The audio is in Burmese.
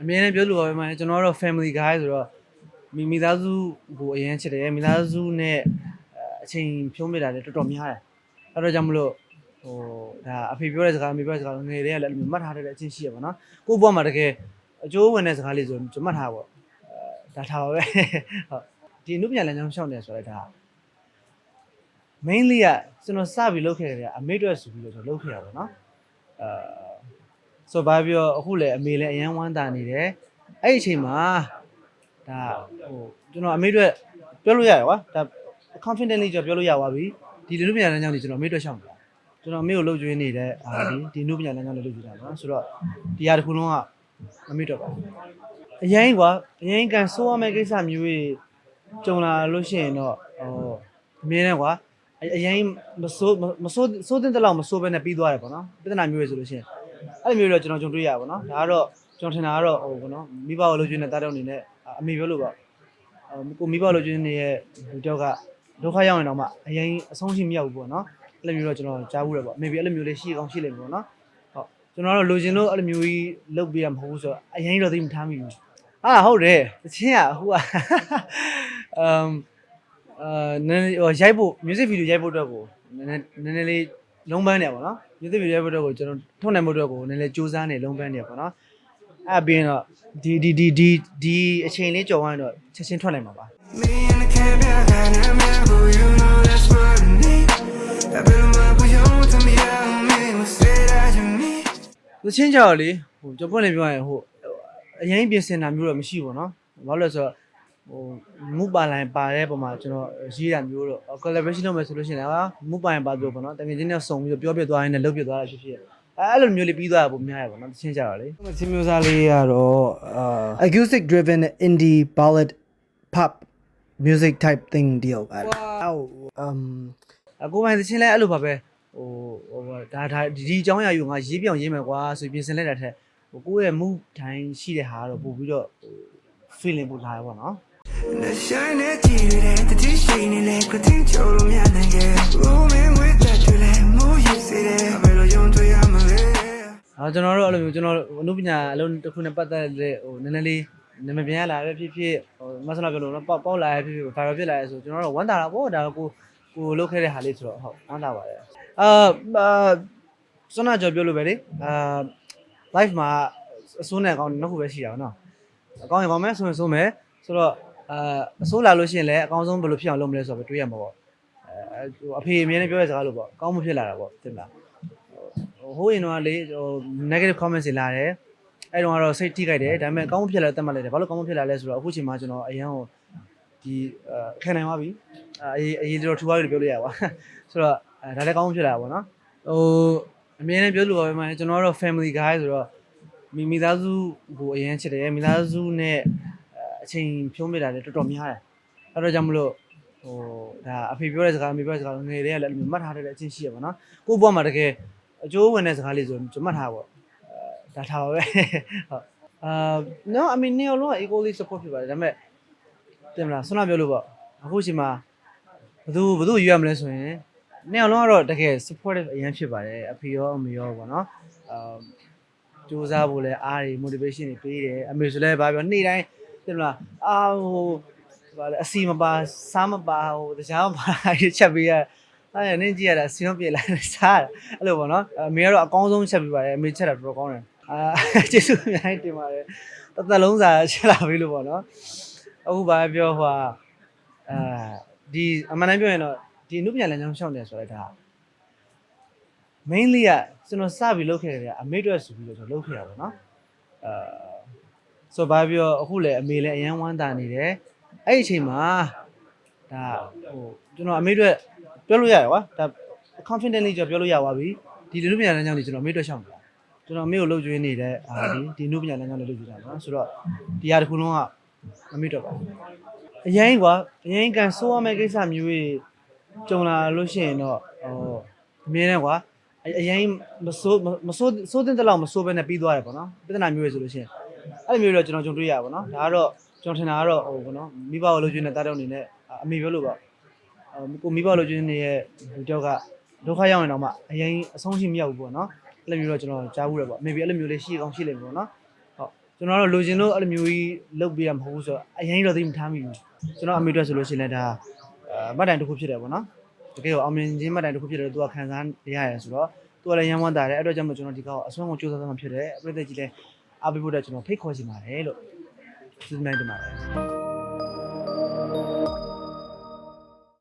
အမြဲတမ်းပြောလို့ပါပဲမှာကျွန်တော်ကတော့ family guy ဆိုတော့မိမိသားစုကိုအရင်ချစ်တယ်မိသားစုနဲ့အချိန်ဖြုံးမိတာလည်းတော်တော်များတယ်အဲ့တော့ကြောင့်မလို့ဟိုဒါအဖေပြောတဲ့စကားအမေပြောတဲ့စကားငယ်တည်းကလည်းအဲ့လိုမျိုးမှတ်ထားတဲ့အချင်းရှိရပါတော့ကိုယ့်ဘဝမှာတကယ်အကျိုးဝင်တဲ့စကားလေးဆိုရင်ကျွန်တော်မှတ်ထားပါအဲဒါထားပါပဲဟုတ်ဒီအနုပညာလမ်းကြောင်းရှောက်နေဆိုတော့ဒါ mainly ကကျွန်တော်စပြီးလုပ်ခဲ့တယ်ကအမေအတွက်ဆိုပြီးတော့ကျွန်တော်လုပ်ခဲ့ရပါတော့အဲ ဆိုပါပြီးတော့အခုလည်းအမေလည်းအရန်ဝမ်းသာနေတယ်အဲ့ဒီအချိန်မှာဒါဟိုကျွန်တော်အမေအတွက်ပြောလို့ရတယ်ကွာဒါ confidently ကျွန်တော်ပြောလို့ရပါပြီဒီလူပညာလမ်းကြောင်းကြီးကျွန်တော်အမေအတွက်ရှောက်နေတာကျွန်တော်အမေကိုလှုပ်ကြွေးနေတဲ့အာဒီဒီလူပညာလမ်းကြောင်းလေးလှုပ်ကြွေးတာနော်ဆိုတော့ဒီဟာတစ်ခုလုံးကအမေအတွက်ပါအရင်ကွာအရင်ကန်ဆိုးရမယ့်ကိစ္စမျိုးတွေကြုံလာလို့ရှိရင်တော့ဟိုအမြင်နဲ့ကွာအအရင်မဆိုးမဆိုးဆိုးတဲ့တလောက်မဆိုးဘဲနဲ့ပြီးသွားတယ်ပေါ့နော်ပြဿနာမျိုးတွေဆိုလို့ရှိရင် အဲ့လိုမျိုးတော့ကျွန်တော်ကြုံတွေ့ရပါတော့ဒါကတော့ကျွန်တော်ထင်တာကတော့ဟိုပေါ့နော်မိဘကိုလိုချင်တဲ့တားတောင်းနေနဲ့အမေပြောလို့ပေါ့ကိုမိဘလိုချင်နေတဲ့လူတောက်ကဒုက္ခရောက်ရင်တော့မှအရင်အဆုံးရှိမရောက်ဘူးပေါ့နော်အဲ့လိုမျိုးတော့ကျွန်တော်ကြားဘူးရပေါ့အမေပြအဲ့လိုမျိုးလေးရှိကောင်းရှိလိမ့်မယ်ပေါ့နော်ဟုတ်ကျွန်တော်ကတော့လိုချင်လို့အဲ့လိုမျိုးကြီးလုပ်ပေးရမှာမဟုတ်ဘူးဆိုတော့အရင်တော့သိမထားမိဘူးအာဟုတ်တယ်တချင်းอ่ะဟိုကအမ်အာနည်းနည်းဟိုရိုက်ဖို့ music video ရိုက်ဖို့အတွက်ကိုနည်းနည်းနည်းနည်းလေး လုံးပန်းနေပါတော့။ music video ဘက်ကိုကျွန်တော်ထုတ်နိုင်မှုအတွက်ကိုနည်းနည်းစူးစမ်းနေလုံးပန်းနေပါတော့။အဲ့ပြီးရင်တော့ဒီဒီဒီဒီဒီအချိန်လေးကြော်ဝိုင်းတော့ချက်ချင်းထွက်နိုင်မှာပါ။ Me and the camp, yeah, I never met who you know that's what I need. I built my boy, you don't tell me how I mean, we say that you mean. သူချင်းကြော်လေဟိုကျွန်တော်ပြောနေပြောရင်ဟိုအရင်ပြင်ဆင်တာမျိုးတော့မရှိဘူးပေါ့နော်။ဘာလို့လဲဆိုတော့ ဟိုမူပါလိုင်ပါတဲ့ပုံမှာကျွန်တော်ရေးတာမျိုးတော့ collaboration လုပ်မယ်ဆိုလို့ရှိရင်လည်းမူပါရင်ပါပြောပေါ့နော်တကယ်ချင်းနဲ့စုံပြီးတော့ပြောပြသွားရင်လည်းလုပ်ပြသွားတာဖြစ်ဖြစ်အဲ့လိုမျိုးလေးပြီးသွားတာပုံများရပါတော့တချင်းကြတာလေ။ချင်းမျိုးစားလေးကတော့အာ acoustic driven indie ballad pop music type thing deal ပါ။အော် um အခုပိုင်းတချင်းလည်းအဲ့လိုပါပဲဟိုဟိုဒါဒါဒီအကြောင်းအရာယူငါရေးပြောင်းရေးမယ်ကွာဆိုပြင်ဆင်လိုက်တာထက်ကိုယ့်ရဲ့ mood တိုင်းရှိတဲ့ဟာတော့ပို့ပြီးတော့ feeling ပို့လာရပါတော့။ The shine that you let the t shine in like a thing to me and I get roaming with that to let move you say that I better you to ya my way အာကျွန်တော်တို့အဲ့လိုမျိုးကျွန်တော်အနုပညာအလုံးတစ်ခုနဲ့ပတ်သက်တဲ့ဟိုနည်းနည်းလေးနာမည်ပြန်ရလာပဲဖြစ်ဖြစ်ဟိုမဆလာပြောလို့တော့ပေါက်ပေါက်လာရဖြစ်ဖြစ် viral ဖြစ်လာရဆိုကျွန်တော်တို့ဝမ်းသာတာပေါ့ဒါကိုကိုလုပ်ခဲ့တဲ့ဟာလေးဆိုတော့ဟုတ်ဝမ်းသာပါတယ်အာအာစွမ်းနာကြော်ပြောလို့ပဲလေအာ live မှာအစိုးနဲ့အကောင်းနှစ်ခုပဲရှိတာနော်အကောင်းရင်ကောင်းမယ်ဆိုရင်ဆိုမယ်ဆိုတော့ အာအစိုးလာလို့ရှိရင်လည်းအကောင်းဆုံးဘယ်လိုဖြစ်အောင်လုပ်မလဲဆိုတော့တွေးရမှာပေါ့အဲဟိုအဖေအမြဲတမ်းပြောတဲ့စကားလို့ပေါ့အကောင်းမဖြစ်လာတာပေါ့တင်လားဟိုဟိုရင်တော့လေဟို negative comments တွေလာတယ်အဲ့တော့ကတော့စိတ်ထိခိုက်တယ်ဒါပေမဲ့ကောင်းမဖြစ်လာတတ်မှတ်လိုက်တယ်ဘာလို့ကောင်းမဖြစ်လာလဲဆိုတော့အခုချိန်မှာကျွန်တော်အရန်ဟိုဒီခံနိုင်သွားပြီအေးအေးတော်ထူသွားပြီလို့ပြောလို့ရပါဆိုတော့အဲဒါလည်းကောင်းမဖြစ်လာပါဘောနော်ဟိုအမြဲတမ်းပြောလို့ပါပဲမှာကျွန်တော်ကတော့ family guy ဆိုတော့မိမိသားစုကိုအရန်ချစ်တယ်မိသားစုနဲ့ အချိန်ဖြုံးမိတာလည်းတော်တော်များတယ်အဲ့တော့ကြောင့်မလို့ဟိုဒါအဖေပြောတဲ့စကားအမေပြောတဲ့စကားငယ်တည်းကလည်းအဲ့လိုမျိုးမှတ်ထားတဲ့အချင်းရှိရပါတော့ကိုယ့်ဘဝမှာတကယ်အကျိုးဝင်တဲ့စကားလေးဆိုရင်ကျွန်မထားပါအဲဒါထားပါပဲဟုတ်အာ no i mean နေလုံးက equally support ဖြစ်ပါတယ်ဒါပေမဲ့တင်မလားဆွမ်းနာပြောလို့ပေါ့အခုချိန်မှာဘသူဘသူရွေးရမလဲဆိုရင်နေလုံးကတော့တကယ် supportive အရင်ဖြစ်ပါတယ်အဖေရောအမေရောပေါ့နော်အာစူးစမ်းဖို့လဲအားတွေ motivation တွေပေးတယ်အမေဆိုလဲဘာပြောနေ့တိုင်း တင်မလားအာဟိုဘာလဲအစီမပါစားမပါဟိုတခြားမပါချက်ပေးရအဲ့ဒါနင်းကြည့်ရတာစီယုံပြေလာစားတာအဲ့လိုပေါ့နော်အမေကတော့အကောင်းဆုံးချက်ပြပါတယ်အမေချက်တာတော်တော်ကောင်းတယ်အာကျေးဇူးအများကြီးတင်ပါတယ်တစ်သက်လုံးစာချက်လာပြီလို့ပေါ့နော်အခုဘာပြောဟိုအာဒီအမှန်တမ်းပြောရင်တော့ဒီအနုပညာလမ်းကြောင်းရှောက်နေဆိုတော့ဒါ mainly ကကျွန်တော်စပြီးလုပ်ခဲ့တယ်ကအမေအတွက်ဆိုပြီးတော့ကျွန်တော်လုပ်ခဲ့တာပေါ့နော်အာ ဆိုဘာပြောအခုလည်းအမေလည်းအရန်ဝမ်းသာနေတယ်အဲ့ဒီအချိန်မှာဒါဟိုကျွန်တော်အမေအတွက်ပြောလို့ရတယ်ကွာဒါ confidently ကျွန်တော်ပြောလို့ရပါပြီဒီလူပညာလမ်းကြောင်းကြီးကျွန်တော်မေ့တော့ရှောင်တယ်ကျွန်တော်မေ့ကိုလှုပ်ကြွေးနေတဲ့အာဒီဒီလူပညာလမ်းကြောင်းလေးလှုပ်ကြွေးတာနော်ဆိုတော့ဒီဟာတစ်ခုလုံးကမမေ့တော့ပါဘူးအရင်ကွာအရင်ကန်ဆိုးရမယ့်ကိစ္စမျိုးတွေကြုံလာလို့ရှိရင်တော့ဟိုအမြင်နဲ့ကွာအရင်မဆိုးမဆိုးဆိုးတဲ့တလောက်မဆိုးဘဲနဲ့ပြီးသွားတယ်ပေါ့နော်ပြဿနာမျိုးတွေဆိုလို့ရှိရင် အဲ့လိုမျိုးတော့ကျွန်တော်ကြုံတွေ့ရပါဘောနော်ဒါကတော့ကျွန်တော်ထင်တာကတော့ဟိုဘောနော်မိဘကိုလိုချင်တဲ့တားတောင်းနေနဲ့အမေပြောလို့ပါကိုမိဘလိုချင်နေတဲ့လူတယောက်ကဒုက္ခရောက်နေတော့မှအရင်အဆုံးရှိမရောက်ဘူးပေါ့နော်အဲ့လိုမျိုးတော့ကျွန်တော်ကြားဘူးရပေါ့ maybe အဲ့လိုမျိုးလေးရှိကောင်းရှိလိမ့်မယ်ပေါ့နော်ဟုတ်ကျွန်တော်တို့လိုချင်လို့အဲ့လိုမျိုးကြီးလုပ်ပေးရမှာမဟုတ်ဘူးဆိုတော့အရင်တော့သိမထားမိဘူးကျွန်တော်အမေအတွက်ဆိုလို့ရှိရင်လည်းဒါအမှတ်တိုင်တစ်ခုဖြစ်တယ်ပေါ့နော်တကယ်တော့အောင်မြင်ခြင်းမှတ်တိုင်တစ်ခုဖြစ်တယ်လို့သူကခံစားရရတယ်ဆိုတော့သူကလည်းရမ်းဝမ်းတာတယ်အဲ့တော့ကြောင့်မို့ကျွန်တော်ဒီကောက်အဆုံးကိုစူးစမ်းမှဖြစ်တယ်ပြည့်တဲ့ကြီးလည်း အားပေးဖို့အတွက်ကျွန်တော်ဖိတ်ခေါ်ချင်ပါတယ်လို့ဆုတောင်းတင်ပါတယ်